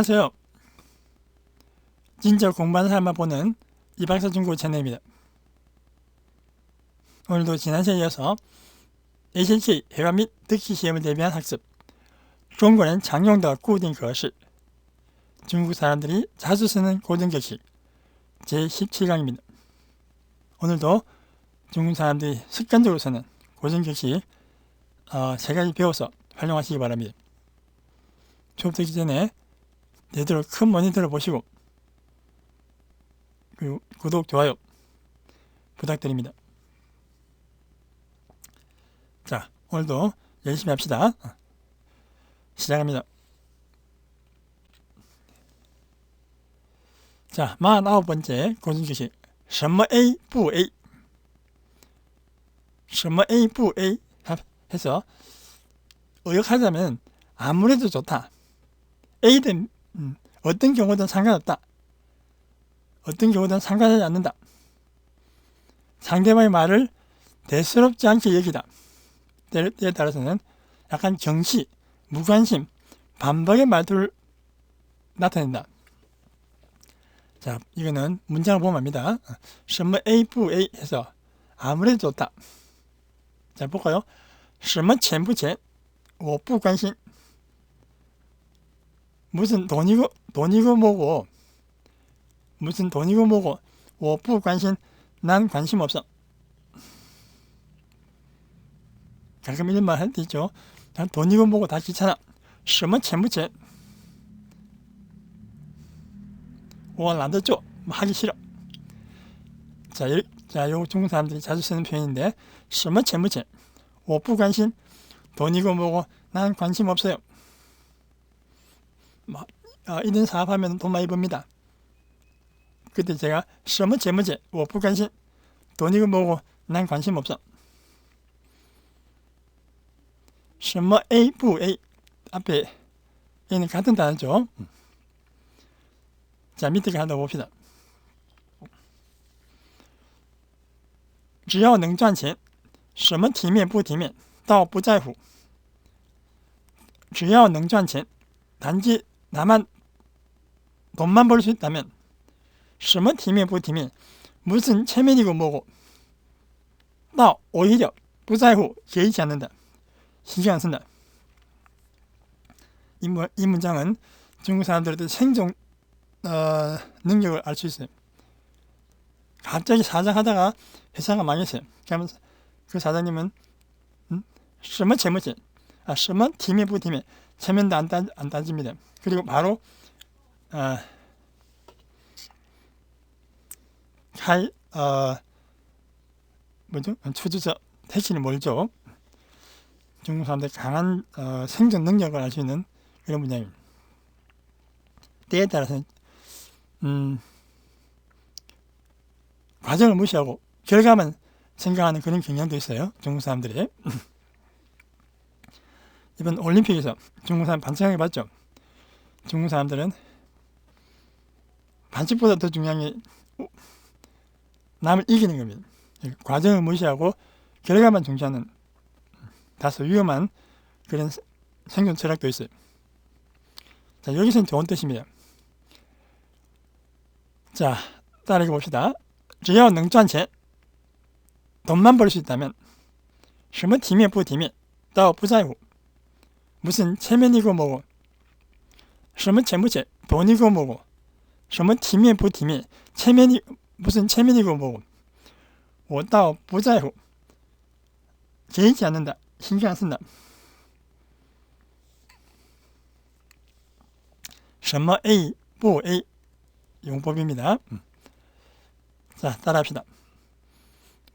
안녕하세요. 진짜 공부하는 사람만 보는 이박사 중고 채널입니다. 오늘도 지난 시간에 이어서 HLC 회화 및 듣기 시험을 대비한 학습 중국은 장용의 고등格式 중국 사람들이 자주 쓰는 고등 격식 제17강입니다. 오늘도 중국 사람들이 습관적으로 쓰는 고등 격식 어, 세 가지 배워서 활용하시기 바랍니다. 수업 듣기 전에 제대로 큰 모니터를 보시고 그리고 구독, 좋아요 부탁드립니다. 자, 오늘도 열심히 합시다. 시작합니다. 자, 49번째 고등교식 什么 A 不 A 什么 A 不 A 해서 의역하자면 아무래도 좋다. A든 음, 어떤 경우든 상관없다. 어떤 경우든 상관하지 않는다. 상대방의 말을 대수롭지 않게 여기다. 때에 따라서는 약간 경시, 무관심, 반박의 말투를 나타낸다. 자, 이거는 문장을 보면 압니다. 什么 A 不 A 해서 아무래도 좋다. 자, 볼까요? 什么钱不钱我不关心 무슨 돈이고 돈이고 뭐고 무슨 돈이고 뭐고 我不关心난 관심 없어 가끔 이런 말 할 때 있죠 난 돈이고 뭐고 다 귀찮아 什么钱不钱我懒得做하기 싫어 자, 이, 자, 요 중국 사람들이 자주 쓰는 표현인데 什么钱不钱我不关心 돈이고 뭐고 난 관심 없어요 뭐, 어, 이런 사업하면 돈 많이 법니다. 그때 제가 什么节目节我不关心 돈이고 뭐고 난 관심 없어. 什么 A 不 A 앞에 A는 같은 단어죠. 자 밑에 하나 봅시다. 只要能赚钱，什么体面不体面倒不在乎。只要能赚钱， 단지 나만 돈만 벌 수 있다면 什么体面不体面 무슨 체면이고 뭐고 나 오히려 不在乎 개의치 않는다 신경 안 쓴다 이, 문, 이 문장은 중국 사람들한테 생존 어, 능력을 알 수 있어요 갑자기 사장하다가 회사가 망했어요 그러면서 그 사장님은 음? 什么 체면이 아, 什么 体面 不体面 체면도 안, 따, 안 따집니다. 그리고 바로 어, 칼, 어, 뭐죠? 추주저 대신이 뭘죠? 중국 사람들 강한 어, 생존 능력을 알 수 있는 그런 분야입니다. 때에 따라서 음, 과정을 무시하고 결과만 생각하는 그런 경향도 있어요. 중국 사람들이. 이번 올림픽에서 중국 사람 반칙하게 봤죠. 중국 사람들은 반칙보다 더 중요한 게 남을 이기는 겁니다. 과정을 무시하고 결과만 중시하는 다소 위험한 그런 생존 철학도 있어요. 자, 여기서는 좋은 뜻입니다. 자, 따라해 봅시다. 只要能赚钱 돈만 벌 수 있다면 什么体面不体面倒不在乎 무슨 체면이고 뭐고 什么钱不钱 돈이고 뭐고 什么体面不体面 체면이 무슨 체면이고 뭐고 我倒不在乎 개의치 않는다 신경 안 쓴다 什么 A 不 A 용법입니다 자 따라합시다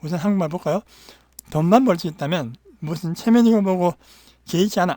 우선 한국말 볼까요 돈만 벌 수 있다면 무슨 체면이고 뭐고 개의치 않아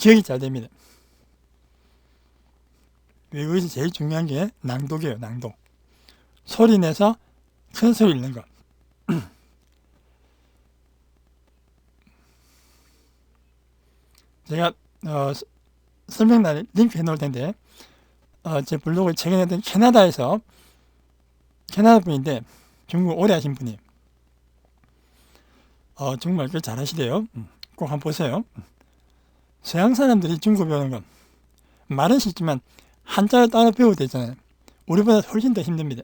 기억이 잘 됩니다. 외국에서 제일 중요한 게 낭독이에요. 낭독. 소리 내서 큰 소리 읽는 거. 제가 어, 스- 설명란에 링크 해 놓을 텐데 어, 제 블로그에 최근에 던 캐나다에서 캐나다 분인데 중국 오래 하신 분이 어, 정말 꽤 잘하시대요. 음, 꼭 한번 보세요. 서양 사람들이 중국 배우는 건 말은 쉽지만 한자를 따로 배워야 되잖아요. 우리보다 훨씬 더 힘듭니다.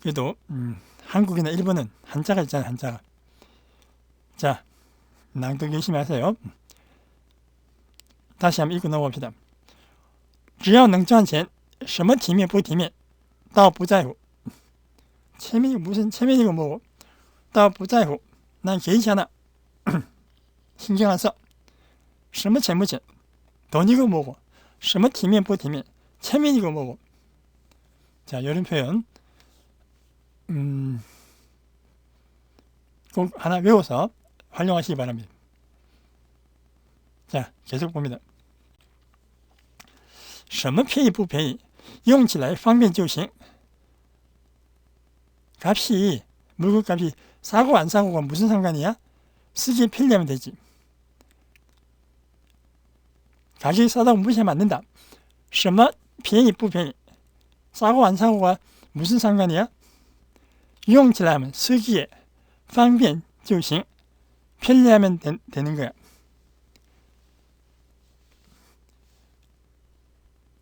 그래도 음, 한국이나 일본은 한자가 있잖아요. 한자가. 자, 낭독 열심히 하세요. 다시 한번 읽고 넘어갑시다. 只要能赚钱，什么体面不体面，倒不在乎。 체면이 무슨 체면이고 뭐고, 倒不在乎。난 괜찮아. 신경 안 써. 什么钱不钱, 돈이고 뭐고, 什么体面不体面, 체면이고 뭐고. 자, 이런 표현, 음, 꼭 하나 외워서 활용하시기 바랍니다. 자, 계속 봅니다. 什么便宜不便宜，用起来方便就行。 값이 물건 값이 싸고 안 싸고가 무슨 상관이야? 쓰기에 편리하면 되지. 가격이 싸다고 무시하면 안 된다. 什么便宜不便宜 싸고 안 싸고가 무슨 상관이야? 用起来 하면 쓰기에 方便就行 편리하면 되, 되는 거야.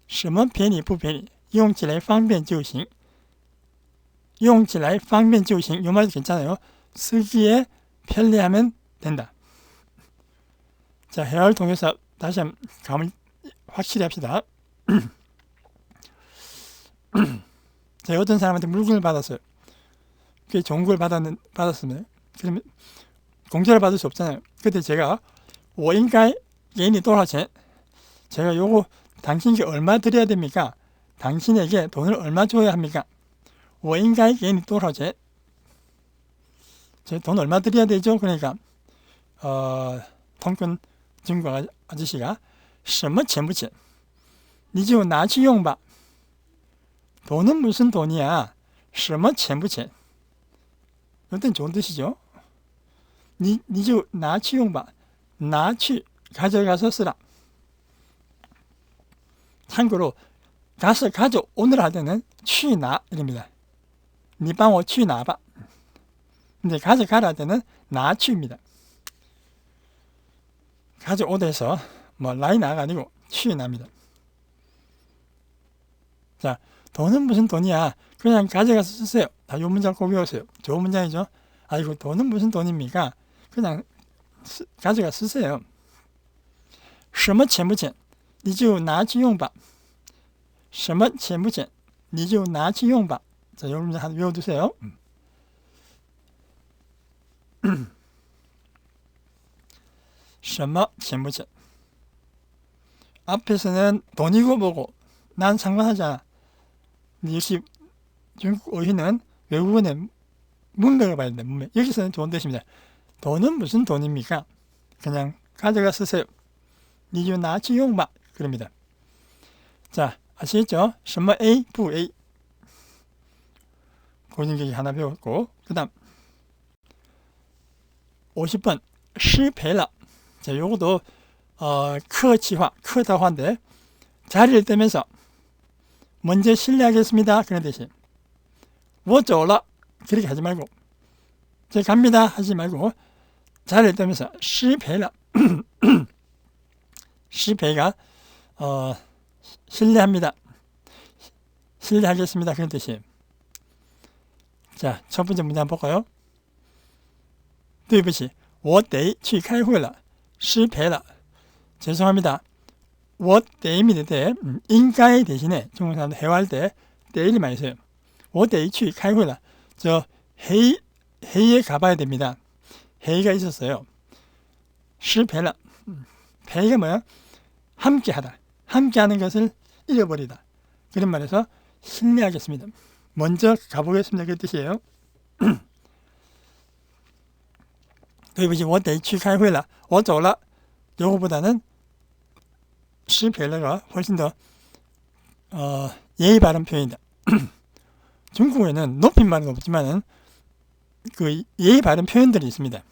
什么便宜不便宜用起来方便就行用起来方便就行. 요 말도 괜찮아요. 쓰기에 편리하면 된다. 자, 회화를 통해서 다시 한번 감을 확실히 합시다. 제가 어떤 사람한테 물건을 받았어요. 꽤 좋은 걸 받았는, 받았으면, 그러면 공짜를 받을 수 없잖아요. 그때 제가, 我应该给你多少钱? 제가 요거 당신에게 얼마 드려야 됩니까? 당신에게 돈을 얼마 줘야 합니까? 我应该给你多少钱? 제돈 얼마 드려야 되죠? 그러니까 어, 통근 중국 아- 아저씨가 什么钱不钱?你就拿去用吧. 돈은 무슨 돈이야? 什么钱不钱? 이건 좋은 뜻이죠. 你你就拿去用吧. 拿去 가져가서 쓰라. 참고로 가서 가져오느라 할 때는 去拿 입니다. 你帮我去拿吧. 근데 가져가라 할 때는 拿去입니다. 가져오대서 뭐 라이 나가 아니고 去拿입니다. 자, 돈은 무슨 돈이야? 그냥 가져가서 쓰세요. 다 요 문장 꼭 외우세요. 좋은 문장이죠? 아이고, 돈은 무슨 돈입니까? 그냥 쓰, 가져가 쓰세요. 什么钱不钱?你就拿去用吧.什么钱不钱?你就拿去用吧. 자, 요 문장 하나 외워두세요. 음. 什么钱不钱? 앞에서는 돈이고 뭐고 난 상관하지 않아. 근데 역시 중국 어휘는 외국어는 문맥을 봐야 된다. 문맥. 여기서는 좋은 뜻입니다. 돈은 무슨 돈입니까? 그냥 가져가 쓰세요. 니주 나치 용바 그럽니다. 자, 아시겠죠? 什么 A 不 A 고진격이 하나 배웠고 그 다음 50번 失陪了 자, 요것도 어, 크치화, 크다화인데 자리를 떼면서 먼저 실례하겠습니다. 그런 대신 我走了 그렇게 하지 말고 저 갑니다 하지 말고 자리를 떼면서 失陪了 失陪가 어, 실례합니다. 실례하겠습니다. 그런 뜻이에요. 자, 첫 번째 문제 한번 볼까요? 对不起,我得去开会了. 失陪了. 죄송합니다. 我得입니다. 대. 음, 应该 대신에 중국 사람들 회화할 때 대를 많이 써요. 我得去开会了. 저 회의 회의에 가봐야 됩니다. 회의가 있었어요. 失陪了. 음, 회의가 뭐야? 함께하다. 함께하는 것을 잃어버리다. 그런 말에서 실례하겠습니다. 먼저 가보겠습니다. 그 뜻이에요. 对不起,我得去开会了.我走了. 요거보다는 실패가 훨씬 더 어, 예의 바른 표현이다. 중국어에는 높임말은 없지만은 그 예의 바른 표현들이 있습니다.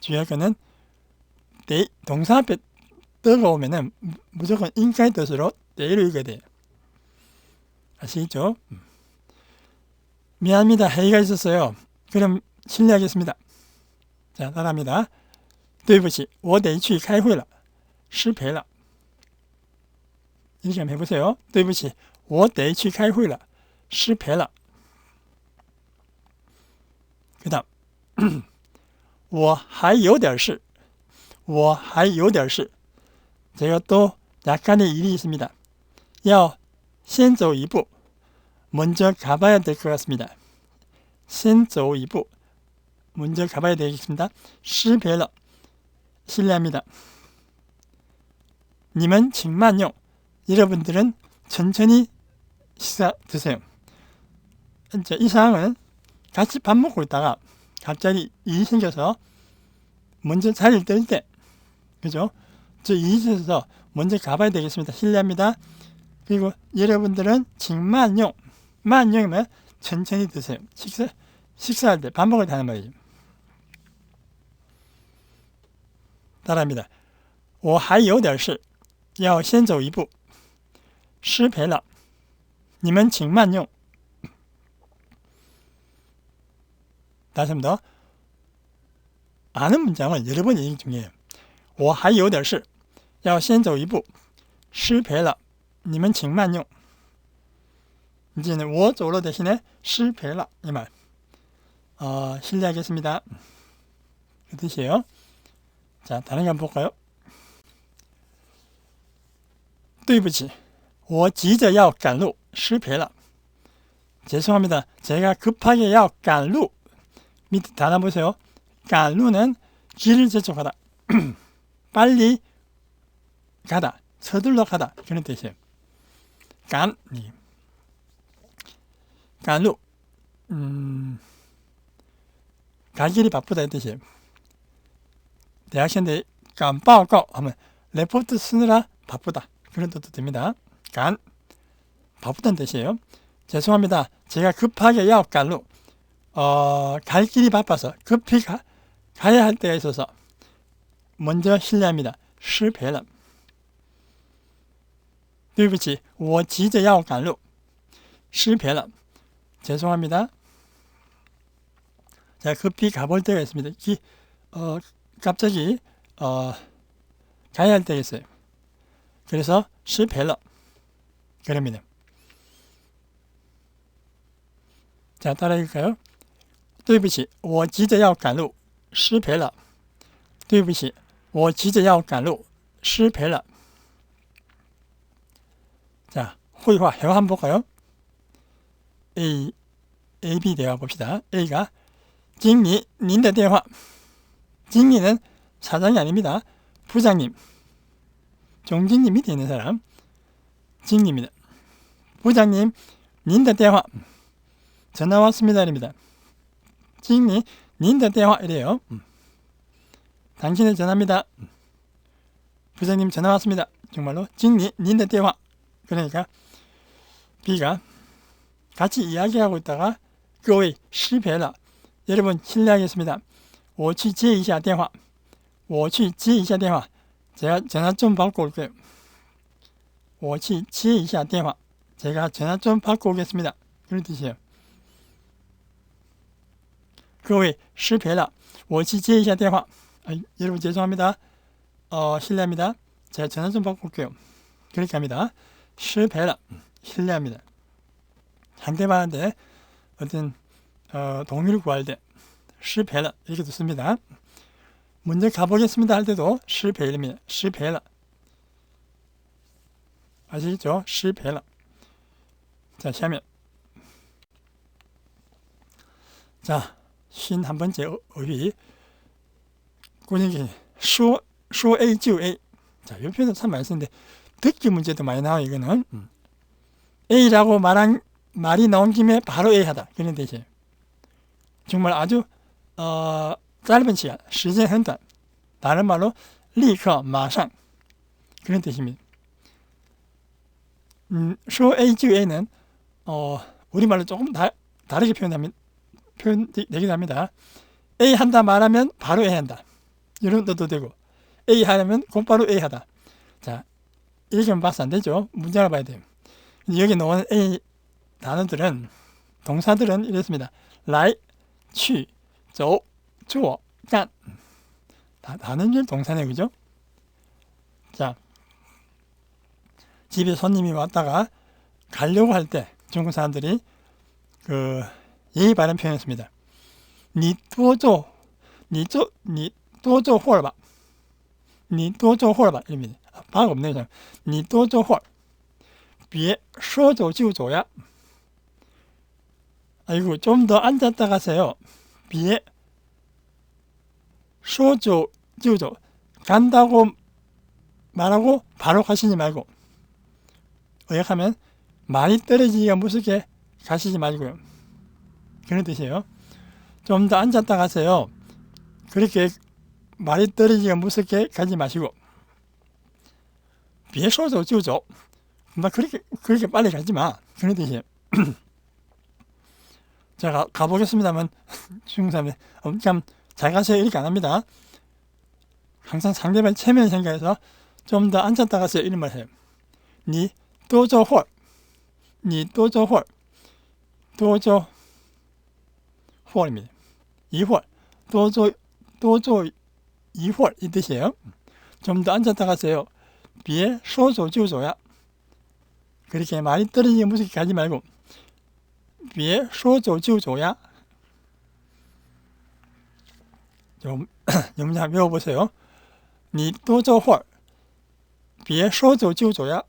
주의할 거는 내 동사 앞에 떠가 오면은 무조건 인가의 뜻으로 때로 읽어야 돼요. 아시겠죠? 미안합니다. 회의가 있었어요. 그럼 실례하겠습니다. 자, 따라합니다. 对不起,我得去开会了.失陪了. 이렇게 한번 해보세요. 对不起,我得去开会了.失陪了. 그 다음 我还有点事.我还有点事. 제가 또 약간의 일이 있습니다. 要先走一步. 먼저 가봐야 될 것 같습니다. 신조 이부 문제 가봐야 되겠습니다. 시베러 실례합니다. 님은 정만요. 여러분들은 천천히 식사 드세요. 이제 이 상황은 같이 밥 먹고 있다가 갑자기 일이 생겨서 먼저 자리를 뜰 때, 그죠? 저 일이 있어서 먼저 가봐야 되겠습니다. 실례합니다. 그리고 여러분들은 정만요. 만요이면 천천히 드세요. 식사, 식사할 때, 밥 먹을 때 하는 말이죠. 따라합니다. 我还有点事要先走一步失陪了你们请慢用 다시 한번 더 아는 문장을 여러 번 얘기 중이에요. 我还有点事要先走一步失陪了你们请慢用 이제는 我走了 대신에 失陪了이 말. 어, 실례하겠습니다. 그 뜻이에요. 자, 다른 거 한번 볼까요? 对不起,我急着要赶路,失陪了. 죄송합니다. 제가 급하게 要赶路. 밑에 단어 보세요. 赶路는 길을 재촉하다. 빨리 가다. 서둘러 가다. 그런 뜻이에요. 赶, 赶路. 음, 갈 길이 바쁘다 이 뜻이에요. 대학생들이 간报告 하면 레포트 쓰느라 바쁘다. 그런 뜻도 됩니다. 간 바쁘다는 뜻이에요. 죄송합니다. 제가 급하게 야간로 어, 갈 길이 바빠서 급히 가, 가야 할 때가 있어서 먼저 실례합니다. 실패了. 对不起,我急着要赶路.실패了. 죄송합니다. 자, 급히 가볼 때가 있습니다. 기, 어, 갑자기 어, 가야 할 때가 있어요. 그래서 실패了. 그럽니다. 자, 따라해볼까요? 对不起,我急着要赶路,失陪了.对不起,我急着要赶路,失陪了. 자, 회화, 회화 한번 볼까요? A, AB 대화 봅시다. A가 징리 닌데 대화 징리는 사장이 아닙니다. 부장님 종진님이 되는 사람 징리입니다. 부장님 닌데 대화 전화 왔습니다. 아닙니다. 징리 닌데 대화 이래요. 당신의 전화입니다. 부장님 전화 왔습니다. 정말로 징리 닌데 대화 그러니까 B가 같이 이야기하고 있다가 各位 실패了. 여러분 실례하겠습니다. 我去接一下电话.我去接一下电话. 제가 전화 좀 받고 올게요. 我去接一下电话. 제가 전화 좀 받고 오겠습니다. 그런 뜻이에요. 各位失陪了.我去接一下电话. 아, 여러분 죄송합니다. 어, 실례합니다. 제가 전화 좀 받고 올게요. 그렇게 합니다. 실패라. 실례합니다. 상대방한테 어떤 어, 동의를 구할 때 실패라. 이렇게 듣습니다. 먼저 가보겠습니다 할 때도 실패입니다. 실패라. 아시겠죠? 실패라. 자, 시험에. 자, 신 한 번째 어휘 꾸역이 쇼, 쇼 A, 주 A 자, 이 표현 참 많이 쓰는데 듣기 문제도 많이 나와요, 이거는. 음. A라고 말한 말이 나온 김에 바로 A 하다. 그런 뜻이에요. 정말 아주 어, 짧은 시간, 시간 很短. 다른 말로 立刻马上 그런 뜻입니다. 음, show A, 주 A는 어, 우리말로 조금 다, 다르게 표현하면 표현되기도 합니다. A 한다 말하면 바로 A 한다. 이런 뜻도 되고 A 하려면 곧바로 A 하다. 자, 이렇게만 봐서 안 되죠. 문장을 봐야 돼요. 여기 나오는 A 단어들은 동사들은 이렇습니다. 来, 去, 走, 做, 干. 다 다른 동사네 그죠? 자, 집에 손님이 왔다가 가려고 할 때 중국 사람들이 그 예의 바른 표현했습니다. 你多做,你做,你多做会儿吧.你多做会儿吧. 이럽니다. 박 없네요. 그냥. 你多做会儿.别说走就走呀. 아이고 좀 더 앉았다 가세요. 비에 쇼조 조조 간다고 말하고 바로 가시지 말고 의역하면 많이 떨어지기가 무섭게 가시지 말고요. 그런 뜻이에요. 좀 더 앉았다 가세요. 그렇게 많이 떨어지기가 무섭게 가지 마시고 비에 쇼조 조조 나 그렇게 그렇게 빨리 가지 마. 그런 뜻이에요. 제가 가, 보겠습니다만 중국 사람이 참 잘 가세요 이렇게 안 합니다. 항상 상대방 체면 생각해서 좀 더 앉았다 가세요 이런 말 해요. 니 또저홀 니 또저홀 또저홀입니다. 이홀 또저 또저 이홀 이 뜻이에요. 좀 더 앉았다 가세요. 비에 소조 조조야. 그렇게 많이 떨어지게 무섭게 가지 말고 别说走就走呀. 좀 영상 외워보세요. 你多坐会儿,别说走就走呀.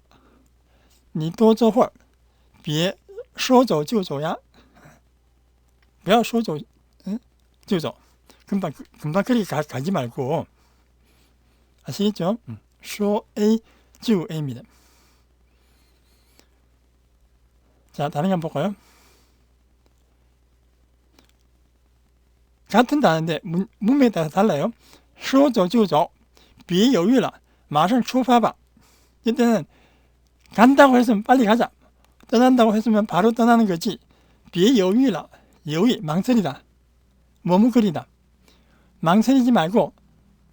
你多坐会儿,别说走就走呀.不要说走,응? 就走. 금방 금방 그렇게 가, 가지 말고 아시겠죠? 음. 说 A 就 A입니다. 자, 다른 거 한번 볼까요? 같은 단어인데 문, 문맥에 따라 달라요. 说走就走,别犹豫了,马上出发吧. 이때는 간다고 했으면 빨리 가자. 떠난다고 했으면 바로 떠나는 거지. 别犹豫了,犹豫, 망설이다. 머뭇거리다. 망설이지 말고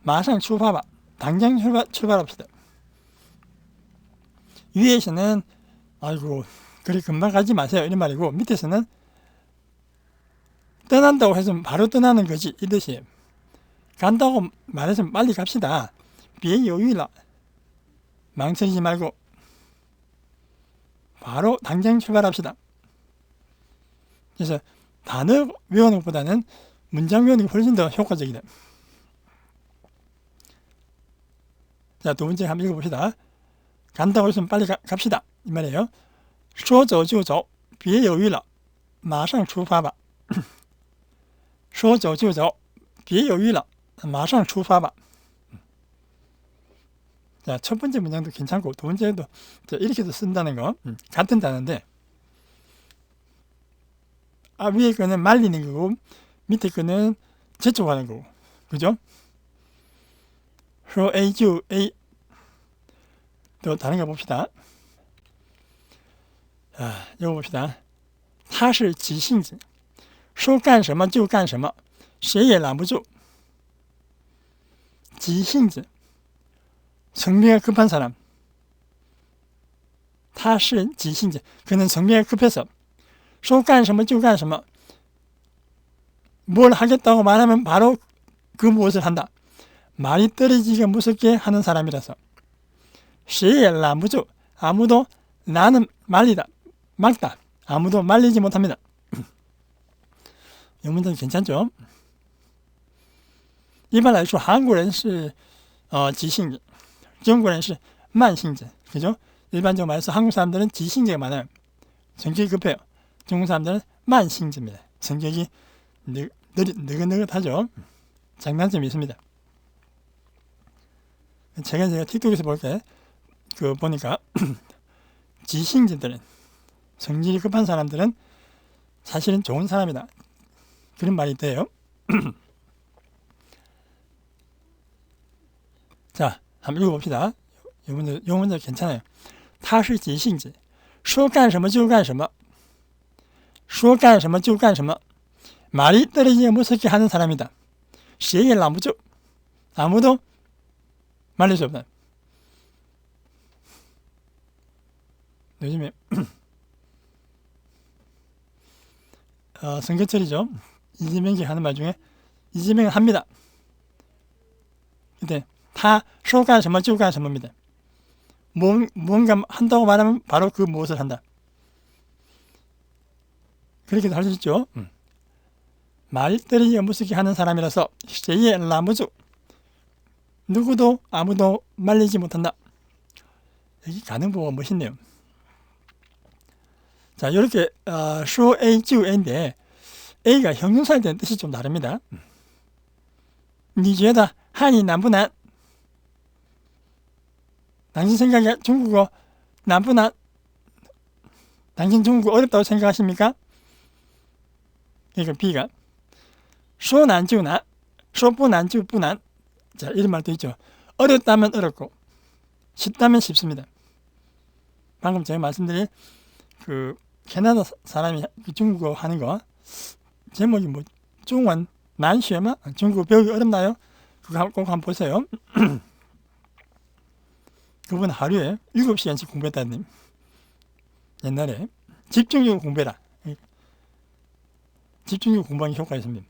马上出发吧. 당장 출발, 출발합시다. 위에서는 아이고 그리 금방 가지 마세요 이런 말이고 밑에서는 떠난다고 해서 바로 떠나는 거지 이 뜻이에요. 간다고 말해서 빨리 갑시다. 비에 여유라 망설이지 말고 바로 당장 출발합시다. 그래서 단어 외우는 것보다는 문장 외우는 게 훨씬 더 효과적이다. 자, 두 번째 한번 읽어봅시다. 간다고 했으면 빨리 가, 갑시다. 이 말이에요. 说走就走,别犹豫了,马上出发吧. 说走就走,别犹豫了,马上出发吧. 자, 첫 번째 문장도 괜찮고 두 번째도 이렇게도 쓴다는 거 음, 같은 단어인데 아, 위에 거는 말리는 거고 밑에 거는 재촉하는 거고 그죠? 说 A 就 A 또 다른 거 봅시다. 자, 이거 봅시다. 他是急性子, 说干什么就干什么,谁也拦不住. 急性子, 성미가 급한 사람. 他是急性子, 그는 성미가 급해서 说干什么就干什么. 뭘 하겠다고 말하면 바로 그 무엇을 한다. 말이 떨어지기가 무섭게 하는 사람이라서 谁也拦不住 아무도 나는 말리다 막다 아무도 말리지 못합니다. 이 문장 괜찮죠? 一般来说韩国人是呃急性子 중국은 是慢性子 그죠? 일반적으로 말해서 한국 사람들은急性子가 많아요. 성격이 급해요. 중국 사람들은慢性子입니다. 성격이 느, 느릿, 느긋느긋하죠. 장단점이 있습니다. 제가 제가 틱톡에서 볼 때 그 보니까 지식인들은 성질이 급한 사람들은 사실은 좋은 사람이다 그런 말이 있대요. 자, 한번 읽어봅시다. 이 문제, 이 문제 괜찮아요. 他是急性子,说干什么就干什么.说干什么就干什么. 말이 떨어지게 무섭게 하는 사람이다. 谁也拦不住. 아무도 말릴 수 없다. 요즘에 어, 선거철이죠. 이재명이 하는 말 중에 이재명이 합니다. 근데 다 쇼가 전말 쭈가 전말입니다. 뭔가 한다고 말하면 바로 그 무엇을 한다. 그렇게도 할 수 있죠. 음. 말들이 연무스기 하는 사람이라서 제의 라무주 누구도 아무도 말리지 못한다. 여기 가는 부분 멋있네요. 자, 이렇게 어, 쇼 A, 주 A인데 A가 형용사에 대한 뜻이 좀 다릅니다. 니게다 한이 남부난 당신 생각에 중국어 남부난 당신 중국어 어렵다고 생각하십니까? 이거 B가 소난주나 소부난주부난 자 이런 말도 있죠. 어렵다면 어렵고 쉽다면 쉽습니다. 방금 제가 말씀드린 그 캐나다 사람이 중국어 하는 거 제목이 뭐 중원 난쉐마 중국어 배우기 어렵나요? 그거 꼭 한번 보세요. 그분 하루에 7시간씩 공부했다는 옛날에 집중력 공부해라. 집중력 공부하는 효과가 있습니다.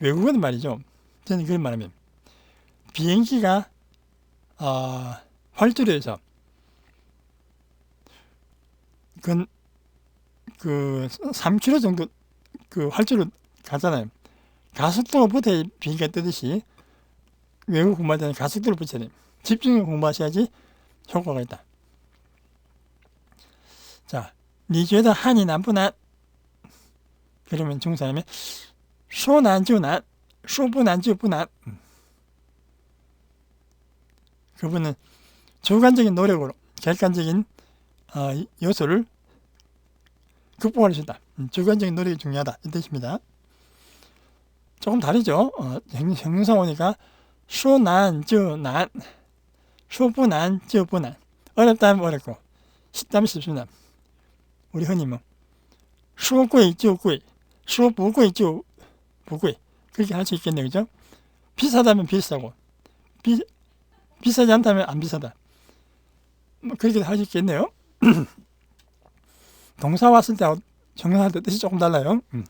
외국어는 말이죠. 저는 그런 말하면 비행기가 어, 활주로에서 그, 그 3km 정도 그 활주로 가잖아요. 가속도로 붙어 비행기가 뜨듯이 외국 공부할 때는 가속도로 붙여야 돼요. 집중해 공부하셔야지 효과가 있다. 자, 니죄다 한이 남부난 그러면 중국 사람이 쇼난주난 쇼부난주부난 그분은 주관적인 노력으로 객관적인 어, 요소를 극복할 수 있다. 주관적인 노력이 중요하다. 이 뜻입니다. 조금 다르죠. 어, 형용사 보니까 수난저난 수분한 저분한 어렵다면 어렵고 쉽다면 쉽습니다. 우리 흔히뭐 수구이 저구이 수부구이 저부구이 그렇게 할 수 있겠네요. 그죠? 비싸다면 비싸고 비, 비싸지 않다면 안 비싸다. 뭐 그렇게 할 수 있겠네요. 동사 왔을 때 정사할 때 뜻이 조금 달라요. 음.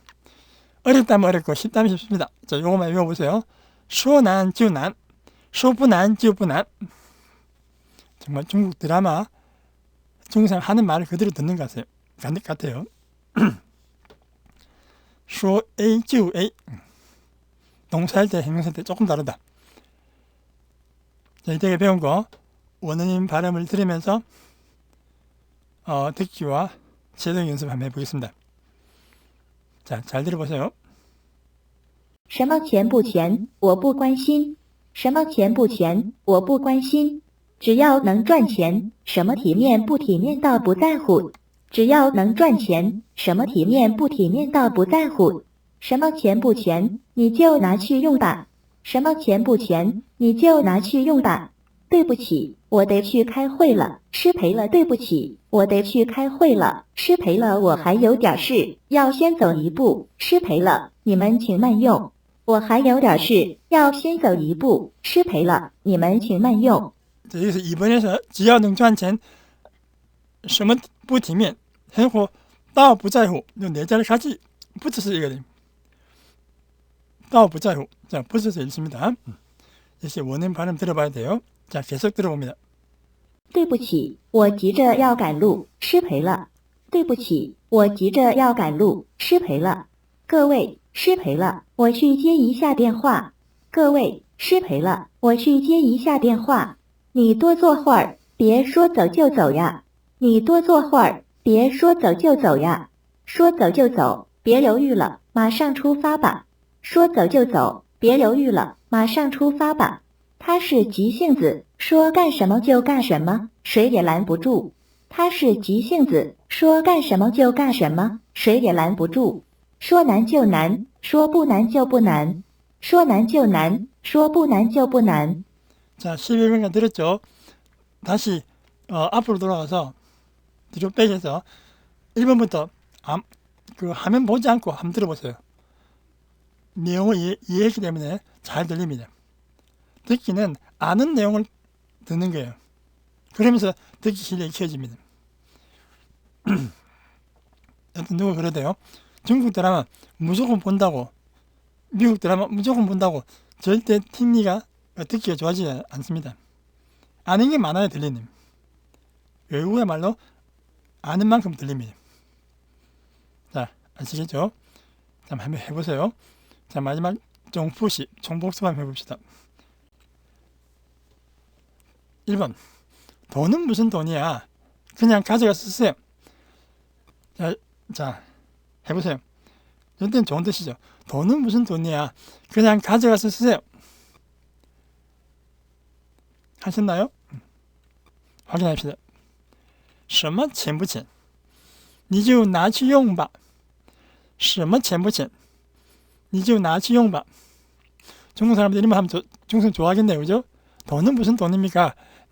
어렵다면 어렵고 쉽다면 쉽습니다. 자, 요거만 외워보세요. 쇼난, 쥬난, 쇼부난, 쥬부난. 정말 중국 드라마, 중국 하는 말을 그대로 듣는 것 같아요. 같아요. 쇼, 에이, 쥬, 에이. 동사할 때, 행사할 때 조금 다르다. 자, 이때 배운 거, 원어님 발음을 들으면서, 어, 듣기와 제동 연습 한번 해보겠습니다. 자, 잘 들어보세요. 什么钱不钱，我不关心。什么钱不钱，我不关心。只要能赚钱，什么体面不体面倒不在乎。只要能赚钱，什么体面不体面倒不在乎。什么钱不钱，你就拿去用吧。 对不起，我得去开会了。失陪了，对不起，我得去开会了。失陪了，我还有点事，要先走一步。失陪了，你们请慢用。我还有点事，要先走一步。失陪了，你们请慢用。 자, 여기서 2번에서 지하 능赚钱 什么不体面 해놓고 到不在乎네 자를 같이 붙여서 읽어야 돼요. 到不在乎 자, 붙여서 읽습니다. 역시 원음 발음 들어봐야 돼요. 자, 계속 들어봅니다. 对不起，我急着要赶路，失陪了。对不起，我急着要赶路，失陪了。各位，失陪了，我去接一下电话。各位，失陪了，我去接一下电话。你多坐会儿，别说走就走呀。你多坐会儿，别说走就走呀。说走就走，别犹豫了，马上出发吧。说走就走，别犹豫了，马上出发吧。 他是急性子，说干什么就干什么，谁也拦不住。他是急性子，说干什么就干什么，谁也拦不住。说难就难，说不难就不难。 说难就难，说不难就不难。 자, 11번까지 들었죠? 다시 어, 앞으로 돌아가서 뒤로 빼셔서 1번부터 암, 그 화면 보지 않고 한번 들어보세요. 내용을 이해, 이해했기 때문에 잘 들립니다. 듣기는 아는 내용을 듣는 거예요. 그러면서 듣기 실력이 키워집니다. 어떤 누가 그러대요. 중국 드라마 무조건 본다고 미국 드라마 무조건 본다고 절대听力가 듣기가 좋아지지 않습니다. 아는 게 많아야 들리는. 외국의 말로 아는 만큼 들립니다. 자, 아시겠죠? 자, 한번 해보세요. 자, 마지막 정푸시, 정복습 한번 해봅시다. 1번. 돈은 무슨 돈이야? 그냥 가져가 쓰세요. 자, 자, 해보세요. 이때는 좋은 뜻이죠. 돈은 무슨 돈이야? 그냥 가져가서 쓰세요. 하셨나요? 음. 확인합시다. 什么钱不钱?你就拿去用吧.什么钱不钱?你就拿去用吧. 중국 사람들 이름을 하면 조, 중국 좋아하겠네요. 그죠? 돈은 무슨 돈입니까?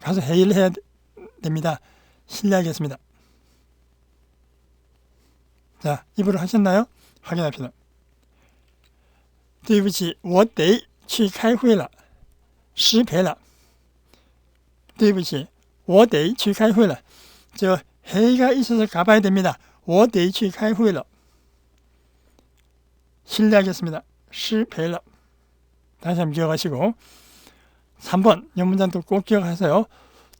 가서 회의를 해야 됩니다. 실례하겠습니다. 자, 입으로 하셨나요? 확인합시다. 对不起，我得去开会了，失陪了。对不起，我得去开会了。저 회의가 있어서 가봐야 됩니다. 我得去开会了. 실례하겠습니다. 失陪了. 다시 한번 기억하시고 3번 영문장도 꼭 기억하세요.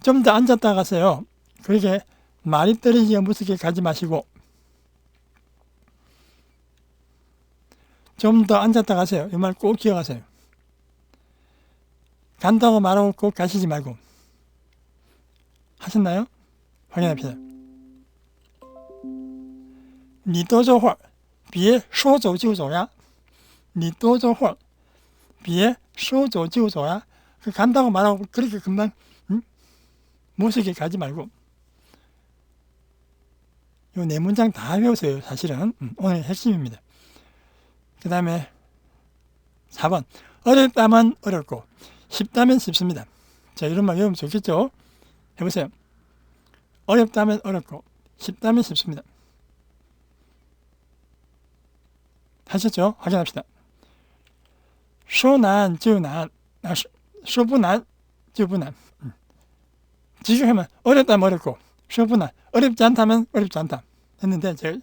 좀 더 앉았다 가세요. 그게 말이 떨어지게 무섭게 가지 마시고 좀 더 앉았다 가세요. 이 말 꼭 기억하세요. 간다고 말하고 꼭 가시지 말고 하셨나요? 확인합시다. 니또저홀 비에 쇼조지우조야 니또저홀 비에 쇼조지우조야 간다고 말하고 그렇게 금방 모색에 가지 말고 요 네 문장 다 외우세요. 사실은 오늘 핵심입니다. 그 다음에 4번 어렵다면 어렵고 쉽다면 쉽습니다. 자 이런 말 외우면 좋겠죠? 해보세요. 어렵다면 어렵고 쉽다면 쉽습니다. 하셨죠? 확인합시다. 쇼난, 쯔난, 아, 说不难就不难. 음. 지금 하면 어렵다면 어렵고 说不难, 어렵지 않다면 어렵지 않다. 했는데 제가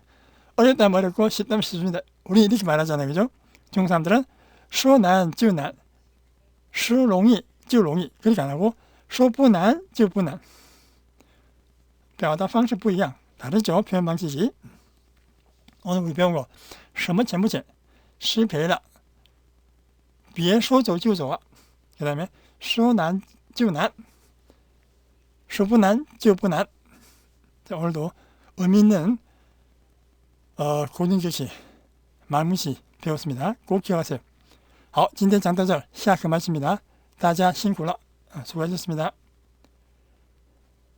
어렵다면 어렵고 쉽다면 쉽습니다. 우리 이렇게 말하잖아요. 그죠? 중국 사람들은 说难就难,说容易就容易 그렇게 안 하고 说不难就不难. 表达方式不一样, 다르죠? 표현 방식이. 오늘 우리 배운 거, 什么钱不钱?失陪了.别说走就走啊. 그 다음에, 说难就难.说不难就不难. 자, 오늘도 의미 있는, 어, 고등격시, 말문시 배웠습니다. 꼭 기억하세요. 好，今天讲到这儿，下课马上입니다大家辛苦了，啊，수고하셨습니다。